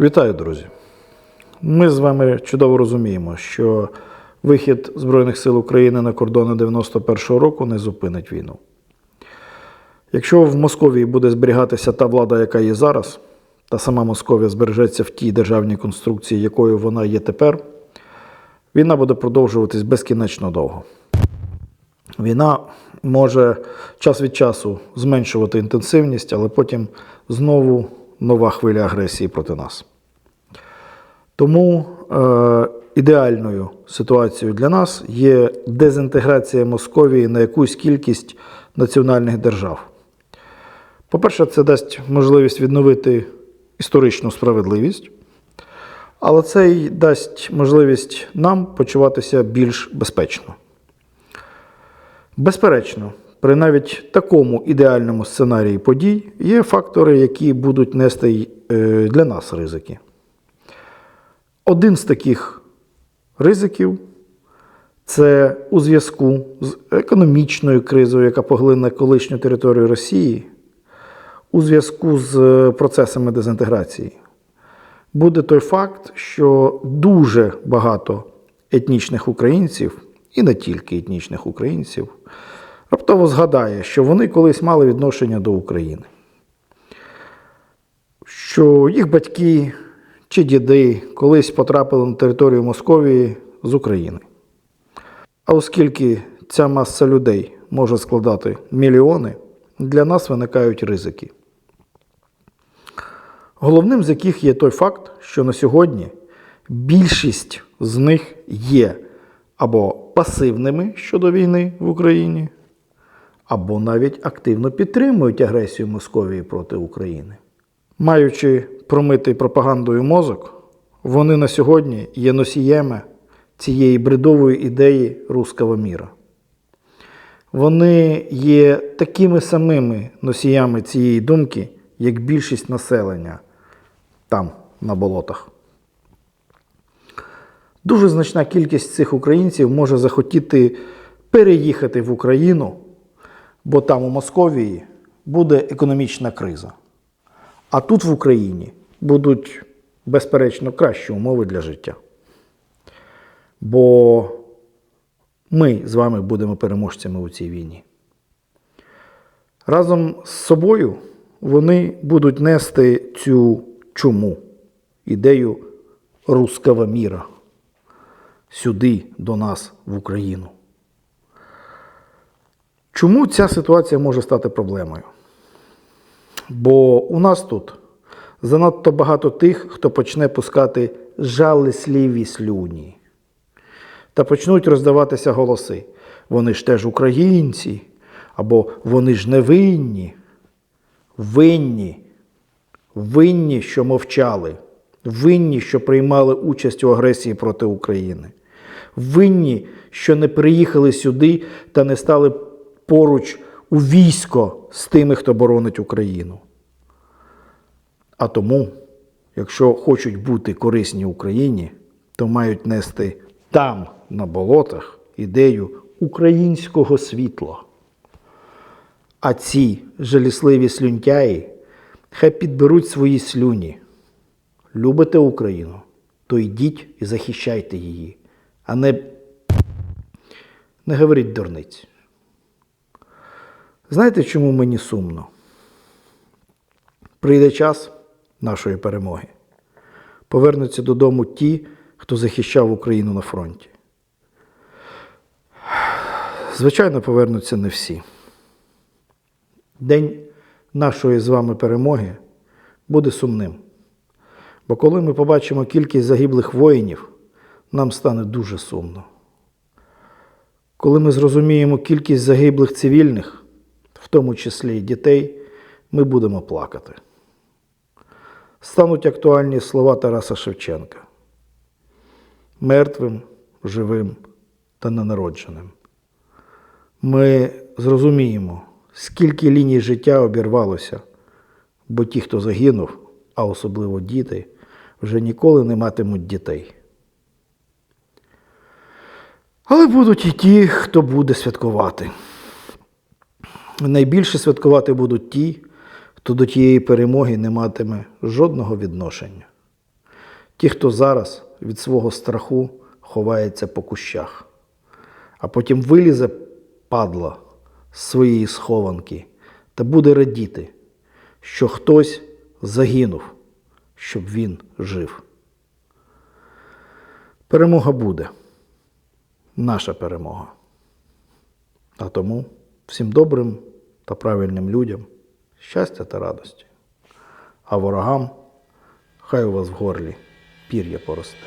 Вітаю, друзі! Ми з вами чудово розуміємо, що вихід Збройних сил України на кордони 91-го року не зупинить війну. Якщо в Московії буде зберігатися та влада, яка є зараз, та сама Московія збережеться в тій державній конструкції, якою вона є тепер, війна буде продовжуватись безкінечно довго. Війна може час від часу зменшувати інтенсивність, але потім знову нова хвиля агресії проти нас. Тому е, ідеальною ситуацією для нас є дезінтеграція Московії на якусь кількість національних держав. По-перше, це дасть можливість відновити історичну справедливість, але це й дасть можливість нам почуватися більш безпечно. Безперечно, при навіть такому ідеальному сценарії подій є фактори, які будуть нести е, для нас ризики. Один з таких ризиків це у зв'язку з економічною кризою, яка поглине колишню територію Росії, у зв'язку з е, процесами дезінтеграції. Буде той факт, що дуже багато етнічних українців, і не тільки етнічних українців, раптово згадає, що вони колись мали відношення до України. Що їх батьки чи діди колись потрапили на територію Московії з України. А оскільки ця маса людей може складати мільйони, для нас виникають ризики. Головним з яких є той факт, що на сьогодні більшість з них є або пасивними щодо війни в Україні, або навіть активно підтримують агресію Московії проти України. Маючи промитий пропагандою мозок, вони на сьогодні є носіями цієї бредової ідеї руского міра. Вони є такими самими носіями цієї думки, як більшість населення там, на болотах. Дуже значна кількість цих українців може захотіти переїхати в Україну, бо там у Московії буде економічна криза. А тут в Україні будуть, безперечно, кращі умови для життя. Бо ми з вами будемо переможцями у цій війні. Разом з собою вони будуть нести цю чуму, ідею руского міра сюди, до нас, в Україну. Чому ця ситуація може стати проблемою? Бо у нас тут занадто багато тих, хто почне пускати жалесливі слюні. Та почнуть роздаватися голоси. Вони ж теж українці, або вони ж не винні. Винні. Винні, що мовчали. Винні, що приймали участь у агресії проти України. Винні, що не приїхали сюди та не стали поруч у військо з тими, хто боронить Україну. А тому, якщо хочуть бути корисні Україні, то мають нести там, на болотах, ідею українського світла. А ці жалісливі слюнтяї хай підберуть свої слюні. Любите Україну, то йдіть і захищайте її, а не, не говоріть дурниць. Знаєте, чому мені сумно? Прийде час нашої перемоги. Повернуться додому ті, хто захищав Україну на фронті. Звичайно, повернуться не всі. День нашої з вами перемоги буде сумним. Бо коли ми побачимо кількість загиблих воїнів, нам стане дуже сумно. Коли ми зрозуміємо кількість загиблих цивільних, в тому числі і дітей, ми будемо плакати. Стануть актуальні слова Тараса Шевченка. Мертвим, живим та ненародженим. Ми зрозуміємо, скільки ліній життя обірвалося, бо ті, хто загинув, а особливо діти, вже ніколи не матимуть дітей. Але будуть і ті, хто буде святкувати. Найбільше святкувати будуть ті, хто до тієї перемоги не матиме жодного відношення. Ті, хто зараз від свого страху ховається по кущах, а потім вилізе падла з своєї схованки та буде радіти, що хтось загинув, щоб він жив. Перемога буде. Наша перемога. А тому всім добрим та правильним людям щастя та радості. А ворогам хай у вас в горлі пір'я поросте.